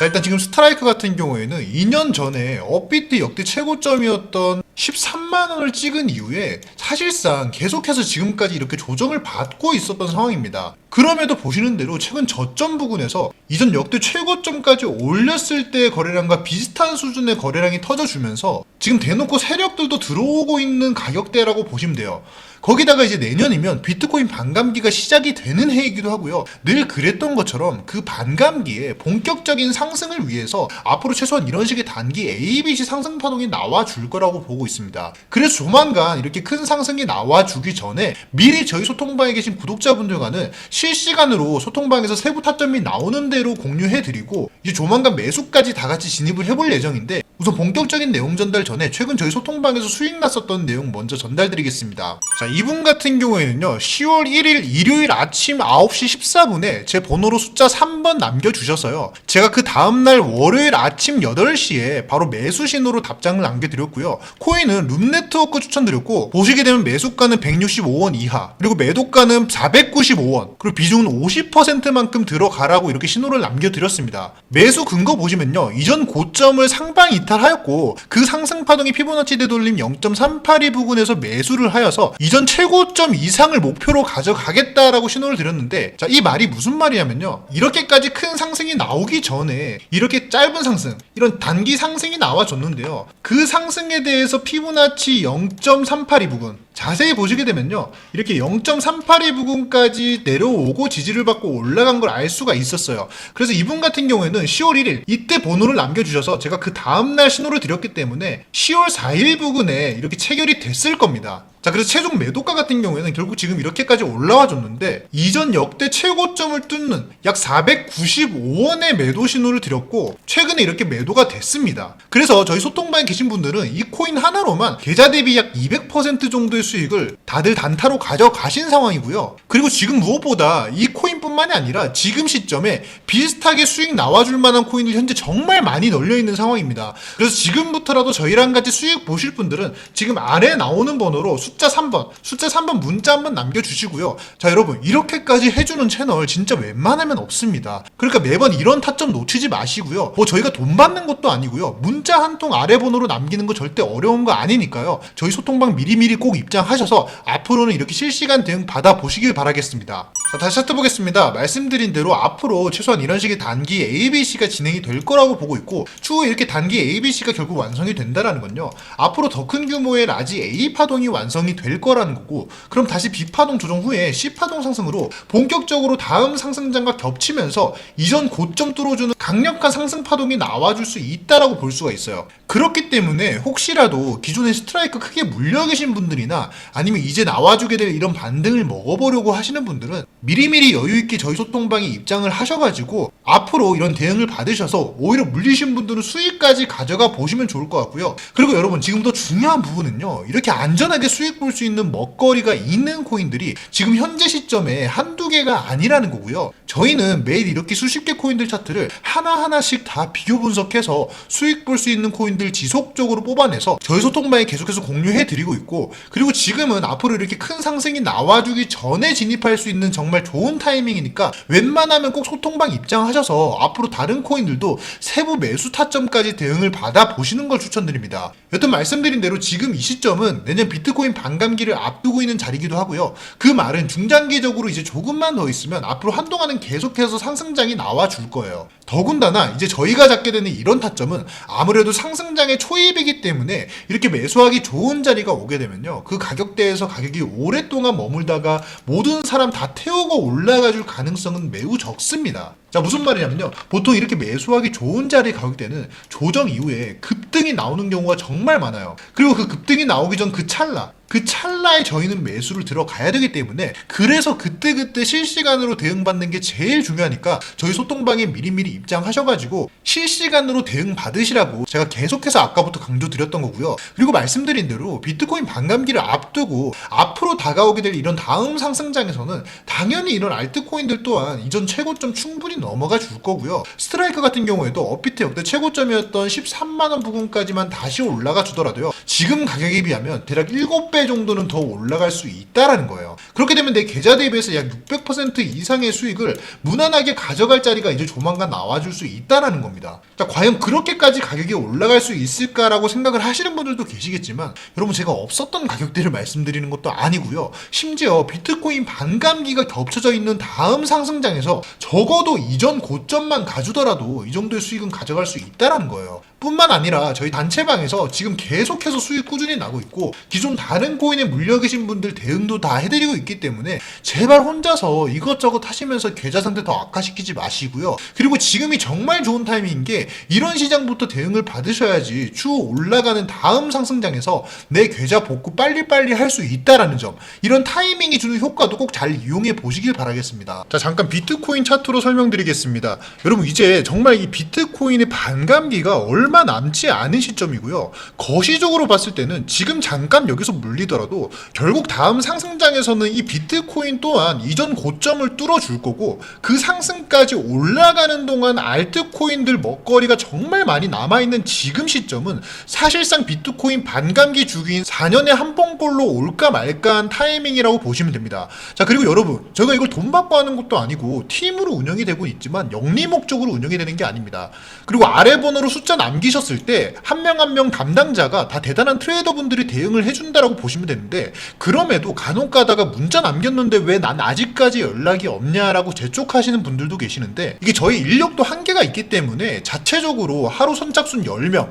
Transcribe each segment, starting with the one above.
자 일단 지금 스트라이크 같은 경우에는 2년 전에 업비트 역대 최고점이었던 13만 원을 찍은 이후에 사실상 계속해서 지금까지 이렇게 조정을 받고 있었던 상황입니다. 그럼에도 보시는 대로 최근 저점 부근에서 이전 역대 최고점까지 올렸을 때의 거래량과 비슷한 수준의 거래량이 터져주면서 지금 대놓고 세력들도 들어오고 있는 가격대라고 보시면 돼요. 거기다가 이제 내년이면 비트코인 반감기가 시작이 되는 해이기도 하고요. 늘 그랬던 것처럼 그 반감기에 본격적인 상승을 위해서 앞으로 최소한 이런 식의 단기 ABC 상승 파동이 나와줄 거라고 보고 있습니다. 그래서 조만간 이렇게 큰 상승이 나와주기 전에 미리 저희 소통방에 계신 구독자분들과는 실시간으로 소통방에서 세부 타점이 나오는 대로 공유해드리고 이제 조만간 매수까지 다 같이 진입을 해볼 예정인데 우선 본격적인 내용 전달 전에 최근 저희 소통방에서 수익 났었던 내용 먼저 전달드리겠습니다. 자, 이분 같은 경우에는요, 10월 1일 일요일 아침 9시 14분에 제 번호로 숫자 3번 남겨주셔서요. 제가 그 다음날 월요일 아침 8시에 바로 매수 신호로 답장을 남겨드렸고요. 코인은 룸네트워크 추천드렸고, 보시게 되면 매수가는 165원 이하, 그리고 매도가는 495원, 그리고 비중은 50%만큼 들어가라고 이렇게 신호를 남겨드렸습니다. 매수 근거 보시면요, 이전 고점을 상방 이탈 하였고, 그 상승 파동이 피보나치 되돌림 0.382 부근에서 매수를 하여서 이전 최고점 이상을 목표로 가져가겠다라고 신호를 드렸는데, 자, 이 말이 무슨 말이냐면요, 이렇게까지 큰 상승이 나오기 전에 이렇게 짧은 상승, 이런 단기 상승이 나와줬는데요, 그 상승에 대해서 피보나치 0.382 부근, 자세히 보시게 되면요. 이렇게 0.382 부근까지 내려오고 지지를 받고 올라간 걸 알 수가 있었어요. 그래서 이분 같은 경우에는 10월 1일 이때 번호를 남겨주셔서 제가 그 다음날 신호를 드렸기 때문에 10월 4일 부근에 이렇게 체결이 됐을 겁니다. 자, 그래서 최종 매도가 같은 경우에는 결국 지금 이렇게까지 올라와 줬는데 이전 역대 최고점을 뚫는 약 495원의 매도 신호를 드렸고 최근에 이렇게 매도가 됐습니다. 그래서 저희 소통방에 계신 분들은 이 코인 하나로만 계좌 대비 약 200% 정도의 수익을 다들 단타로 가져가신 상황이고요. 그리고 지금 무엇보다 이 코인뿐만이 아니라 지금 시점에 비슷하게 수익 나와줄 만한 코인들 현재 정말 많이 널려 있는 상황입니다. 그래서 지금부터라도 저희랑 같이 수익 보실 분들은 지금 아래 나오는 번호로 숫자 3번, 숫자 3번 문자 한번 남겨주시고요. 자, 여러분, 이렇게까지 해주는 채널 진짜 웬만하면 없습니다. 그러니까 매번 이런 타점 놓치지 마시고요. 뭐 저희가 돈 받는 것도 아니고요. 문자 한 통 아래 번호로 남기는 거 절대 어려운 거 아니니까요. 저희 소통방 미리미리 꼭 입장하셔서 앞으로는 이렇게 실시간 대응 받아보시길 바라겠습니다. 자, 다시 찾아보겠습니다. 말씀드린 대로 앞으로 최소한 이런 식의 단기 ABC가 진행이 될 거라고 보고 있고 추후에 이렇게 단기 ABC가 결국 완성이 된다라는 건요. 앞으로 더 큰 규모의 라지 A 파동이 완성이 될 거라는 거고 그럼 다시 B 파동 조정 후에 C 파동 상승으로 본격적으로 다음 상승장과 겹치면서 이전 고점 뚫어주는 강력한 상승 파동이 나와줄 수 있다라고 볼 수가 있어요. 그렇기 때문에 혹시라도 기존에 스트라이크 크게 물려 계신 분들이나 아니면 이제 나와주게 될 이런 반등을 먹어보려고 하시는 분들은 미리미리 여유있게 저희 소통방에 입장을 하셔가지고 앞으로 이런 대응을 받으셔서 오히려 물리신 분들은 수익까지 가져가 보시면 좋을 것 같고요. 그리고 여러분 지금부터 중요한 부분은요. 이렇게 안전하게 수익 볼 수 있는 먹거리가 있는 코인들이 지금 현재 시점에 한두 개가 아니라는 거고요. 저희는 매일 이렇게 수십 개 코인들 차트를 하나하나씩 다 비교 분석해서 수익 볼 수 있는 코인들 지속적으로 뽑아내서 저희 소통방에 계속해서 공유해 드리고 있고 그리고 지금은 앞으로 이렇게 큰 상승이 나와주기 전에 진입할 수 있는 정말 좋은 타이밍이니까 웬만하면 꼭 소통방 입장하셔서 앞으로 다른 코인들도 세부 매수 타점까지 대응을 받아 보시는 걸 추천드립니다. 여튼 말씀드린 대로 지금 이 시점은 내년 비트코인 반감기를 앞두고 있는 자리이기도 하고요. 그 말은 중장기적으로 이제 조금만 더 있으면 앞으로 한동안은 계속해서 상승장이 나와 줄 거예요. 더군다나 이제 저희가 잡게 되는 이런 타점은 아무래도 상승장의 초입이기 때문에 이렇게 매수하기 좋은 자리가 오게 되면요. 그 가격대에서 가격이 오랫동안 머물다가 모든 사람 다 태 우고 올라가 줄 가능성은 매우 적습니다. 자, 무슨 말이냐면요. 보통 이렇게 매수하기 좋은 자리 가격대는 조정 이후에 급등이 나오는 경우가 정말 많아요. 그리고 그 급등이 나오기 전 그 찰나, 그 찰나에 저희는 매수를 들어가야 되기 때문에 그래서 그때그때 실시간으로 대응받는 게 제일 중요하니까 저희 소통방에 미리미리 입장하셔가지고 실시간으로 대응 받으시라고 제가 계속해서 아까부터 강조드렸던 거고요. 그리고 말씀드린 대로 비트코인 반감기를 앞두고 앞으로 다가오게 될 이런 다음 상승장에서는 당연히 이런 알트코인들 또한 이전 최고점 충분히 넘어가 줄 거고요. 스트라이크 같은 경우에도 업비트 역대 최고점이었던 13만원 부근까지만 다시 올라가 주더라도요. 지금 가격에 비하면 대략 7배 정도는 더 올라갈 수 있다라는 거예요. 그렇게 되면 내 계좌 대비해서 약 600% 이상의 수익을 무난하게 가져갈 자리가 이제 조만간 나와줄 수 있다라는 겁니다. 자, 과연 그렇게까지 가격이 올라갈 수 있을까라고 생각을 하시는 분들도 계시겠지만 여러분 제가 없었던 가격대를 말씀드리는 것도 아니고요. 심지어 비트코인 반감기가 겹쳐져 있는 다음 상승장에서 적어도 이전 고점만 가주더라도 이 정도의 수익은 가져갈 수 있다라는 거예요. 뿐만 아니라 저희 단체방에서 지금 계속해서 수익 꾸준히 나고 있고 기존 다른 코인에 물려 계신 분들 대응도 다 해드리고 있기 때문에 제발 혼자서 이것저것 하시면서 계좌 상태 더 악화시키지 마시고요. 그리고 지금이 정말 좋은 타이밍인 게 이런 시장부터 대응을 받으셔야지 추후 올라가는 다음 상승장에서 내 계좌 복구 빨리빨리 할 수 있다라는 점 이런 타이밍이 주는 효과도 꼭 잘 이용해 보시길 바라겠습니다. 자 잠깐 비트코인 차트로 설명드리겠습니다. 여러분 이제 정말 이 비트코인의 반감기가 얼마 남지 않은 시점이고요. 거시적으로 봤을 때는 지금 잠깐 여기서 물리 더라도 결국 다음 상승장에서는 이 비트코인 또한 이전 고점을 뚫어줄 거고 그 상승까지 올라가는 동안 알트코인들 먹거리가 정말 많이 남아있는 지금 시점은 사실상 비트코인 반감기 주기인 4년에 한 번꼴로 올까 말까한 타이밍이라고 보시면 됩니다. 자 그리고 여러분 제가 이걸 돈 받고 하는 것도 아니고 팀으로 운영이 되고 있지만 영리 목적으로 운영이 되는 게 아닙니다. 그리고 아래 번호로 숫자 남기셨을 때 한 명 한 명 담당자가 다 대단한 트레이더 분들이 대응을 해준다라고 보시면 되는데 그럼에도 간혹 가다가 문자 남겼는데 왜 난 아직까지 연락이 없냐라고 재촉하시는 분들도 계시는데 이게 저희 인력도 한계가 있기 때문에 자체적으로 하루 선착순 10명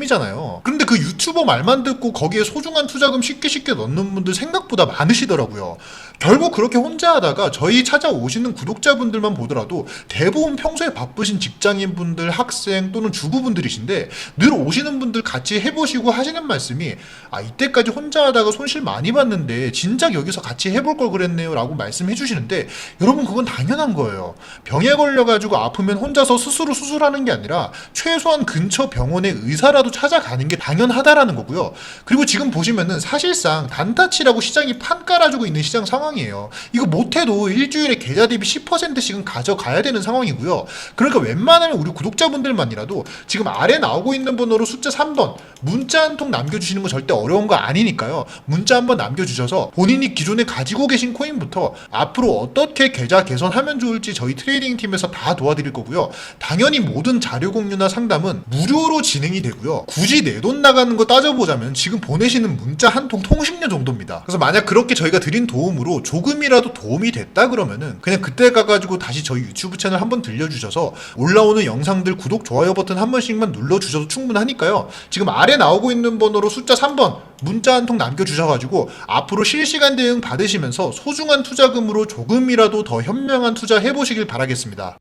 셈이잖아요. 그런데 그 유튜버 말만 듣고 거기에 소중한 투자금 쉽게 쉽게 넣는 분들 생각보다 많으시더라고요. 결국 그렇게 혼자 하다가 저희 찾아오시는 구독자분들만 보더라도 대부분 평소에 바쁘신 직장인분들, 학생 또는 주부분들이신데 늘 오시는 분들 같이 해보시고 하시는 말씀이 아 이때까지 혼자 하다가 손실 많이 봤는데 진작 여기서 같이 해볼 걸 그랬네요 라고 말씀해 주시는데 여러분 그건 당연한 거예요. 병에 걸려가지고 아프면 혼자서 스스로 수술하는 게 아니라 최소한 근처 병원의 의사라도 찾아가는 게 당연하다라는 거고요. 그리고 지금 보시면은 사실상 단타치라고 시장이 판 깔아주고 있는 시장 상황 이에요. 이거 못해도 일주일에 계좌 대비 10%씩은 가져가야 되는 상황이고요. 그러니까 웬만하면 우리 구독자분들만이라도 지금 아래 나오고 있는 번호로 숫자 3번 문자 한 통 남겨주시는 거 절대 어려운 거 아니니까요. 문자 한번 남겨주셔서 본인이 기존에 가지고 계신 코인부터 앞으로 어떻게 계좌 개선하면 좋을지 저희 트레이딩 팀에서 다 도와드릴 거고요. 당연히 모든 자료 공유나 상담은 무료로 진행이 되고요. 굳이 내 돈 나가는 거 따져보자면 지금 보내시는 문자 한 통 통신료 정도입니다. 그래서 만약 그렇게 저희가 드린 도움으로 조금이라도 도움이 됐다 그러면은 그냥 그때 가가지고 다시 저희 유튜브 채널 한번 들려주셔서 올라오는 영상들 구독, 좋아요 버튼 한 번씩만 눌러주셔도 충분하니까요. 지금 아래 나오고 있는 번호로 숫자 3번 문자 한 통 남겨주셔가지고 앞으로 실시간 대응 받으시면서 소중한 투자금으로 조금이라도 더 현명한 투자 해보시길 바라겠습니다.